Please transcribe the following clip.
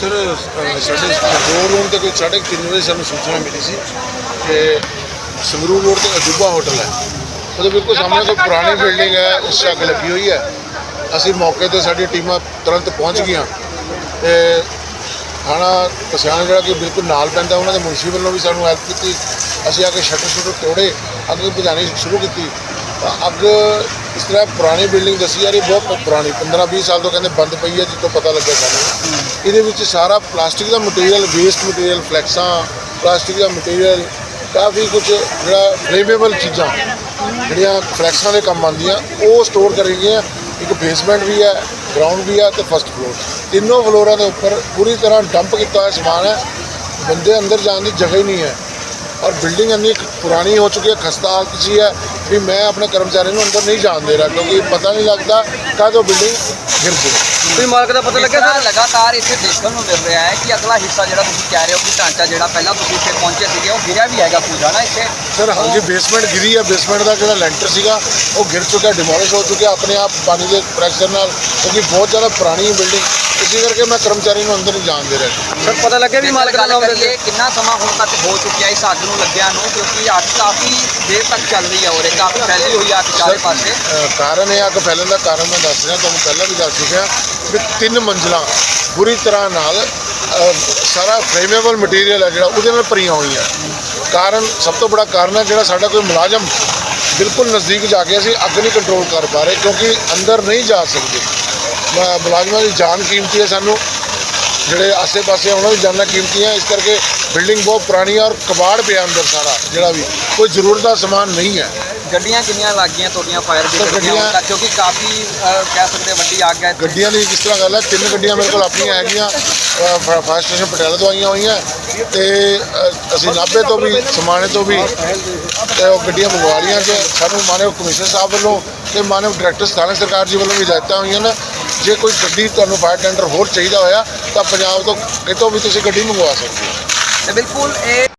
Sir ਸਾਡੇ control room ਤੇ ਕੋਈ ਸਾਢੇ ਕੁ ਤਿੰਨ ਵਜੇ ਸਾਨੂੰ ਸੂਚਨਾ ਮਿਲੀ ਸੀ ਕਿ ਸੰਗਰੂਰ ਰੋਡ ਤੇ ਅਜੂਬਾ ਹੋਟਲ ਹੈ। ਉਹਦੇ ਬਿਲਕੁਲ ਸਾਹਮਣੇ ਕੋਈ ਪੁਰਾਣੀ ਬਿਲਡਿੰਗ ਹੈ ਉਸ ਅੱਗ ਲੱਗੀ ਹੋਈ ਹੈ। ਅਸੀਂ ਮੌਕੇ ਤੇ ਸਾਡੀ ਟੀਮਾਂ ਤੁਰੰਤ ਪਹੁੰਚ ਗਈਆਂ। ਤੇ ਥਾਣਾ ਪਸਿਆਣਾ ਜਿਹੜਾ ਕਿ ਬਿਲਕੁਲ ਨਾਲ ਪੈਂਦਾ ਉਹਨਾਂ ਦੇ ਮੁਨਸ਼ੀ ਵੱਲੋਂ ਵੀ ਸਾਨੂੰ ਹੈਲਪ ਕੀਤੀ। ਅਸੀਂ ਆ ਕੇ ਸ਼ਟਰ ਸ਼ਟਰ ਤੋੜੇ ਅੱਗ ਬੁਝਾਉਣੀ ਸ਼ੁਰੂ ਕੀਤੀ। ਤਾਂ ਅੱਗ ਇਸ ਤਰ੍ਹਾਂ ਪੁਰਾਣੀ ਬਿਲਡਿੰਗ ਦੱਸੀ ਜਾ ਰਹੀ, ਬਹੁਤ ਪੁਰਾਣੀ 15 20 ਸਾਲ ਤੋਂ ਕਹਿੰਦੇ ਬੰਦ ਪਈ ਹੈ, ਜਿੱਥੋਂ ਪਤਾ ਲੱਗਿਆ ਸਾਨੂੰ। ਇਹਦੇ ਵਿੱਚ ਸਾਰਾ ਪਲਾਸਟਿਕ ਦਾ ਮਟੀਰੀਅਲ ਵੇਸਟ ਮਟੀਰੀਅਲ ਫਲੈਕਸਾਂ ਪਲਾਸਟਿਕ ਦਾ ਮਟੀਰੀਅਲ ਕਾਫੀ ਕੁਝ ਜਿਹੜਾ ਫਲੇਮੇਬਲ ਚੀਜ਼ਾਂ, ਜਿਹੜੀਆਂ ਫਲੈਕਸਾਂ ਦੇ ਕੰਮ ਆਉਂਦੀਆਂ, ਉਹ ਸਟੋਰ ਕਰੀ ਗਈਆਂ। ਇੱਕ ਬੇਸਮੈਂਟ ਵੀ ਹੈ ਗਰਾਊਂਡ ਵੀ ਹੈ ਤੇ ਫਸਟ ਫਲੋਰ ਤਿੰਨੋਂ ਫਲੋਰਾਂ ਦੇ ਉੱਪਰ ਪੂਰੀ ਤਰ੍ਹਾਂ ਡੰਪ ਕੀਤਾ ਹੋਇਆ ਸਮਾਨ ਹੈ। ਬੰਦੇ ਅੰਦਰ ਜਾਣ ਦੀ ਜਗ੍ਹਾ ਹੀ ਨਹੀਂ ਹੈ। ਔਰ ਬਿਲਡਿੰਗ ਇੰਨੀ ਪੁਰਾਣੀ ਹੋ ਚੁੱਕੀ ਹੈ, ਖਸਤਾ ਹਾਲਤ 'ਚ ਹੈ। ਵੀ ਮੈਂ ਆਪਣੇ ਕਰਮਚਾਰੀ ਨੂੰ ਅੰਦਰ ਨਹੀਂ ਜਾਣ ਦੇ ਰਿਹਾ ਕਿਉਂਕਿ ਪਤਾ ਨਹੀਂ ਲੱਗਦਾ ਕਦ ਉਹ ਬਿਲਡਿੰਗ ਗਿਰ ਜੇ ਕੋਈ ਮਾਲਕ ਦਾ ਪਤਾ ਲੱਗਿਆ ਸਰ? ਲਗਾਤਾਰ ਇੱਥੇ ਦੇਖਣ ਨੂੰ ਮਿਲ ਰਿਹਾ ਹੈ ਕਿ ਅਗਲਾ ਹਿੱਸਾ ਜਿਹੜਾ ਤੁਸੀਂ ਕਹਿ ਰਹੇ ਹੋ ਕਿ ਢਾਂਚਾ ਜਿਹੜਾ ਪਹਿਲਾਂ ਤੁਸੀਂ ਇੱਥੇ ਪਹੁੰਚੇ ਸੀਗੇ ਉਹ ਗਿਰਿਆ ਵੀ ਹੈਗਾ ਪੂਰਾ ਨਾ ਇੱਥੇ? ਸਰ ਹਾਂਜੀ ਬੇਸਮੈਂਟ ਗਿਰੀ ਹੈ। ਬੇਸਮੈਂਟ ਦਾ ਜਿਹੜਾ ਲੈਂਟਰ ਸੀਗਾ ਉਹ ਗਿਰ ਚੁੱਕਾ ਡਿਮੋਲਿਸ਼ ਹੋ ਚੁੱਕਿਆ। ਆਪਣੇ ਆਪ ਪਾਣੀ ਦੇ ਪ੍ਰੈਸ਼ਰ ਨਾਲ ਕਿਉਂਕਿ ਬਹੁਤ ਜ਼ਿਆਦਾ ਪੁਰਾਣੀ ਬਿਲਡਿੰਗ ਇਸੇ ਕਰਕੇ ਮੈਂ ਕਰਮਚਾਰੀ ਨੂੰ ਅੰਦਰ ਨਹੀਂ ਜਾਣ ਦੇ ਰਿਹਾ ਸਰ ਪਤਾ ਲੱਗਿਆ ਵੀ ਮਾਲਕ ਦਾ ਨਾਮ ਕਰੀਏ ਕਿੰਨਾ ਸਮਾਂ ਹੁਣ ਤੱਕ ਹੋ ਚੁੱਕਿਆ ਇਸ ਅੱਗ ਨੂੰ ਲੱਗਿਆ ਨੂੰ ਕਿਉਂਕਿ ਅੱਗ ਕਾਫੀ ਦੇਰ ਤੱਕ ਚੱਲ ਰਹੀ ਹੈ ਉਰੇ ਕਾਫੀ ਫੈਲੀ ਹੋਈ ਆ ਅੱਗ ਚਾਰੇ ਪਾਸੇ। ਅ, ਕਾਰਨ ਇਹ ਅੱਗ ਫੈਲਣ ਦਾ ਕਾਰਨ ਮੈਂ ਦੱਸ ਰਿਹਾ ਤੁਹਾਨੂੰ ਪਹਿਲਾਂ ਵੀ ਦੱਸ ਚੁੱਕਿਆ ਵੀ ਤਿੰਨ ਮੰਜ਼ਲਾਂ ਬੁਰੀ ਤਰ੍ਹਾਂ ਨਾਲ ਅ, ਸਾਰਾ ਫਲੇਮੇਬਲ ਮਟੀਰੀਅਲ ਹੈ ਜਿਹੜਾ ਉਹਦੇ ਨਾਲ ਭਰੀਆਂ ਹੋਈਆਂ। ਕਾਰਨ ਸਭ ਤੋਂ ਬੜਾ ਕਾਰਨ ਹੈ ਜਿਹੜਾ ਸਾਡਾ ਕੋਈ ਮੁਲਾਜ਼ਮ ਬਿਲਕੁਲ ਨਜ਼ਦੀਕ ਜਾ ਕੇ ਅਸੀਂ ਅੱਗ ਨਹੀਂ ਕੰਟਰੋਲ ਕਰ ਪਾ ਰਹੇ ਕਿਉਂਕਿ ਅੰਦਰ ਨਹੀਂ ਜਾ ਸਕਦੇ। ਮੁਲਾਜ਼ਮਾਂ ਦੀ ਜਾਨ ਕੀਮਤੀ ਹੈ ਸਾਨੂੰ। ਜਿਹੜੇ ਆਸੇ-ਪਾਸੇ ਉਹਨਾਂ ਦੀ ਜਾਨਾਂ ਕੀਮਤੀਆਂ ਇਸ ਕਰਕੇ ਬਿਲਡਿੰਗ ਬਹੁਤ ਪੁਰਾਣੀ ਹੈ ਔਰ ਕਬਾੜ ਪਿਆ ਅੰਦਰ ਸਾਰਾ ਜਿਹੜਾ ਵੀ। ਕੋਈ ਜ਼ਰੂਰਤ ਦਾ ਸਮਾਨ ਨਹੀਂ ਹੈ। ਗੱਡੀਆਂ ਕਿੰਨੀਆਂ ਲੱਗ ਗਈਆਂ ਤੁਹਾਡੀਆਂ ਫਾਇਰ ਬ੍ਰਿਗੇਡ ਕਿਉਂਕਿ ਕਾਫੀ ਕਹਿ ਸਕਦੇ ਵੱਡੀ ਅੱਗ ਹੈ। ਗੱਡੀਆਂ ਦੀ ਕਿਸ ਤਰ੍ਹਾਂ ਗੱਲ ਹੈ ਤਿੰਨ ਗੱਡੀਆਂ ਮੇਰੇ ਕੋਲ ਆਪਣੀਆਂ ਹੈਗੀਆਂ ਫਾਸਟ ਸਟੇਸ਼ਨ ਪਟਿਆਲਾ ਤੋਂ ਆਈਆਂ ਹੋਈਆਂ। ਤੇ ਅਸੀਂ ਨਾਭੇ ਤੋਂ ਵੀ ਸਮਾਣੇ ਤੋਂ ਵੀ ਤੇ ਉਹ ਗੱਡੀਆਂ ਮੰਗਵਾ ਲਈਆਂ ਤੇ ਸਾਨੂੰ ਮਾਨਯੋਗ ਕਮਿਸ਼ਨਰ ਸਾਹਿਬ ਵੱਲੋਂ ਤੇ ਮਾਨਯੋਗ ਡਾਇਰੈਕਟਰ ਸਥਾਨਕ ਸਰਕਾਰ ਜੀ ਵੱਲੋਂ ਵੀ ਹਦਾਇਤਾਂ ਹੋਈਆਂ ਨੇ। ਜੇ ਕੋਈ ਗੱਡੀ ਤੁਹਾਨੂੰ ਫਾਇਰ ਟੈਂਡਰ ਹੋਰ ਚਾਹੀਦਾ ਹੋਇਆ ਤਾਂ ਪੰਜਾਬ ਤੋਂ ਕਿਤੋਂ ਵੀ ਤੁਸੀਂ ਗੱਡੀ ਮੰਗਵਾ ਸਕਦੇ ਹੋ। ਤੇ ਬਿਲਕੁਲ ਇਹ